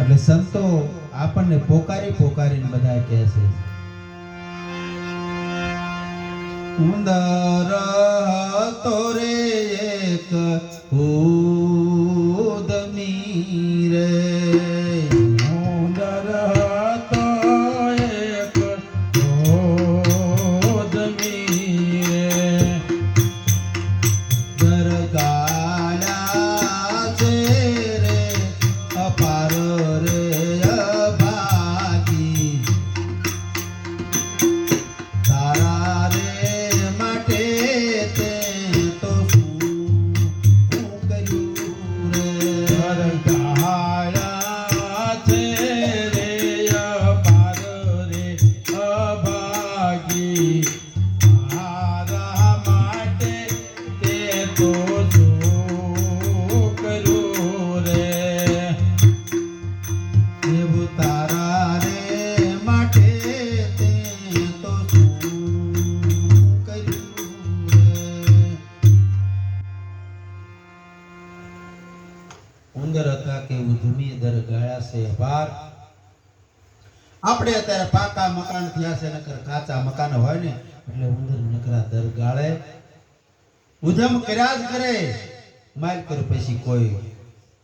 એટલે સંતો આપણને પોકારી પોકારીને બધા કહે છે. ઉંદર તો રે એક ઉદમી Da, da. ઉંદર હતા કે ઉધમી દર ગાળા છે ભાર. આપણે અત્યારે પાકા મકાન થયા છે, નકર કાચા મકાન હોય ને, એટલે ઉંદર નકરા દર ગાળે. ઉધમ કર્યા જ કરે. માલ કર પછી કોઈ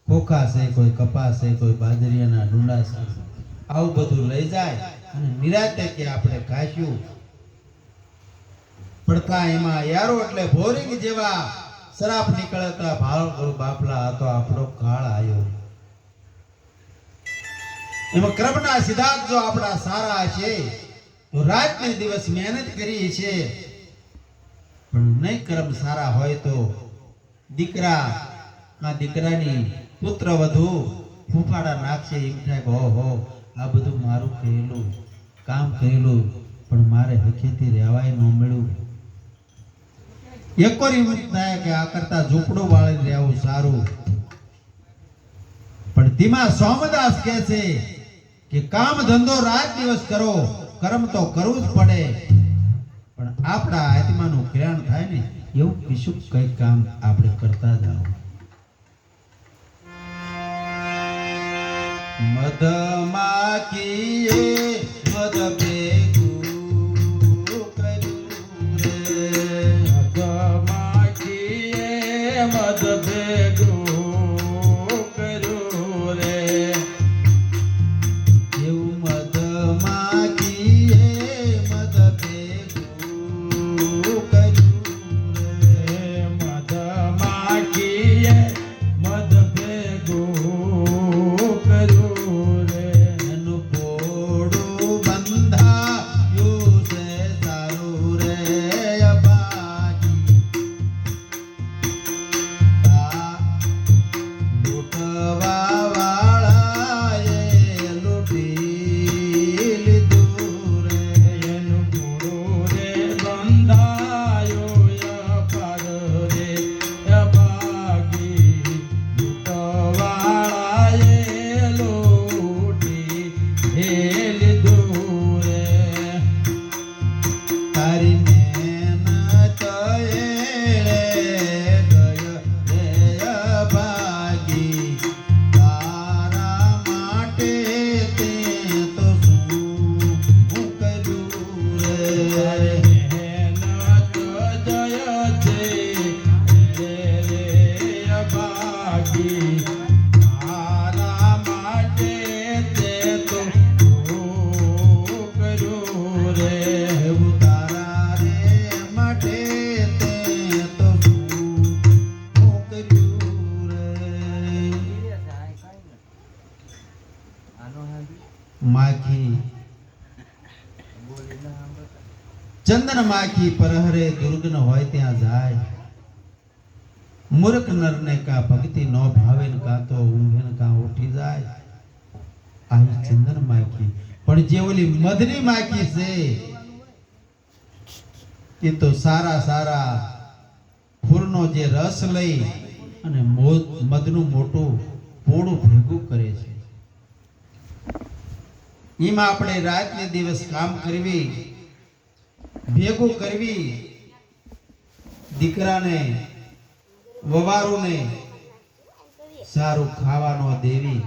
ખોખા છે, કોઈ કપાસ છે, કોઈ બાજરીના ડુંડા છે. આવું બધું લઈ જાય અને નિરાતે કે આપણે ખાશું પડતા એમાં યારો એટલે બોરિંગ જેવા શરાબ નીકળતા ભાવ બાપલા હતો, આપણો કાળ આવ્યો એમાં ક્રમના સિદ્ધાંત જો આપણા સારા છે તો રાત ને દિવસ મહેનત કરી છે, પણ નહીં કર્મ સારા હોય તો દીકરા, આ દીકરાની પુત્ર વધુ ફૂફાડા નાખશે એમ થાય કે, ઓહો, આ બધું મારું કહેલું, કામ કરેલું પણ મારે હકીથી રહેવાય ન મળ્યું. એક વાર એવું થાય કે આ કરતા ઝૂંપડું વાળી રહેવું સારું. પણ તેમાં સોમદાસ કહે છે કે કામ ધંધો રાત દિવસ કરો, કર્મ તો કરવું જ પડે. પણ આપણા આત્માનું કિરણ થાય ને, એવું કશું કઈ કામ આપણે કરતા જાઓ મધમાખીએ મધ ભેગું લૂંટી ચંદન માખી પરહરે દુર્ગન હોય ત્યાં જાય. મૂર્ખ નરને કા ભક્તિ નો ભાવે ને કા તો ઊંઘે ને કા ઉઠી જાય. આ ચંદન માખી. પણ જે ઓલી મધની માખી છે, એ તો સારા સારા ફૂરનો જે રસ લઈ અને મધનું મોટું પોળું ભેગું કરે છે. એમાં આપણે રાત ને દિવસ કામ કરવી ભેગું કરવી દીકરાને, વવારોને સારું ખાવાનો દેવી.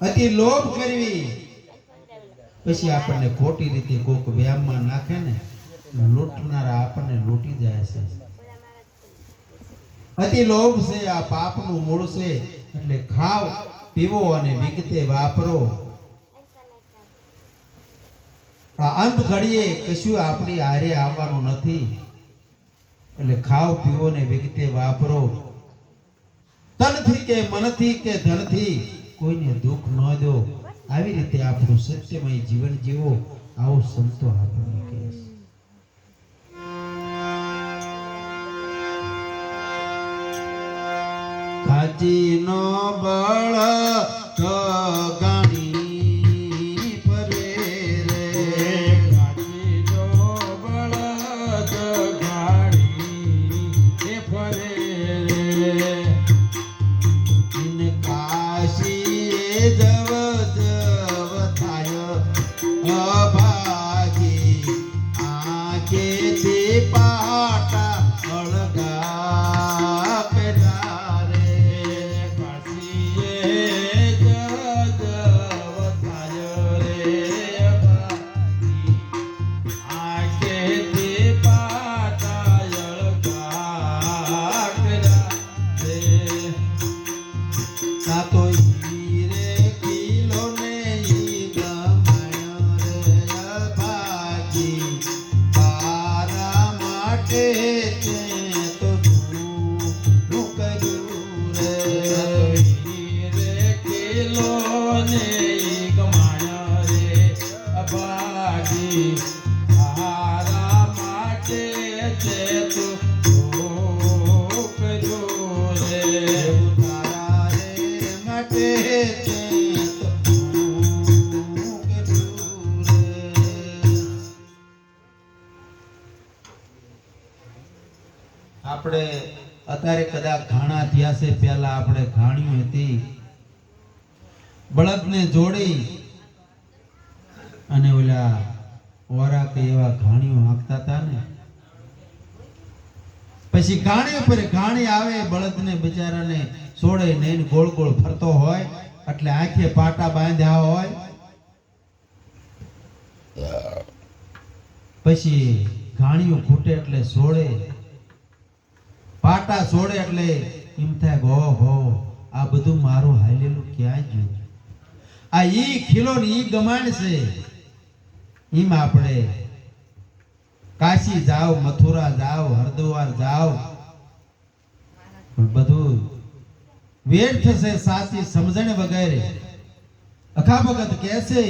અતિ લોભ કરવી. પછી આપણને ખોટી રીતે કોક વ્યાયામમાં નાખે ને, લૂંટનારા આપણને લૂંટી જાય છે. અતિ લોભ છે આ પાપનું મૂળ છે. એટલે ખાવ, પીવો અને વિગતે વાપરો. અંત ઘડીએ કશું આપણી આરે આવવાનું નથી. એટલે ખાવ, પીવો ને વિગતે વાપરો. તનથી કે મનથી કે ધનથી કોઈને દુઃખ ન દો. આવી રીતે આપણું સત્યમય જીવન જીવો. આવો સંતો આપણને કહે છે. કાચીનો બળ આપણે અત્યારે કદાચ ઘાણા થયા છે પહેલા આપણે ઘાણ્યું હતી. બળદને જોડી અને ઓલા ઓરા કે એવા ઘાણીઓ હાંકતા હતા ને. પછી ઘાણી ઉપર ઘાણી આવે, બળદને બિચારાને છોડે નહીં ગોળ ગોળ ફરતો હોય, એટલે આંખે પાટા બાંધ્યા હોય. પછી ઘાણીઓ ફૂટે એટલે છોડે પાટા છોડે એટલે એમ થાય કે હો આ બધું મારું હાલેલું ક્યાં ગયું? આ ઈ ખીલો ને ઈ ગમાણ છે. એમ આપણે કાશી જાઓ મથુરા જાઓ હરદ્વાર જાઓ બધું વ્યર્થ છે સાચી સમજણ વગેરે. અખા કહેશે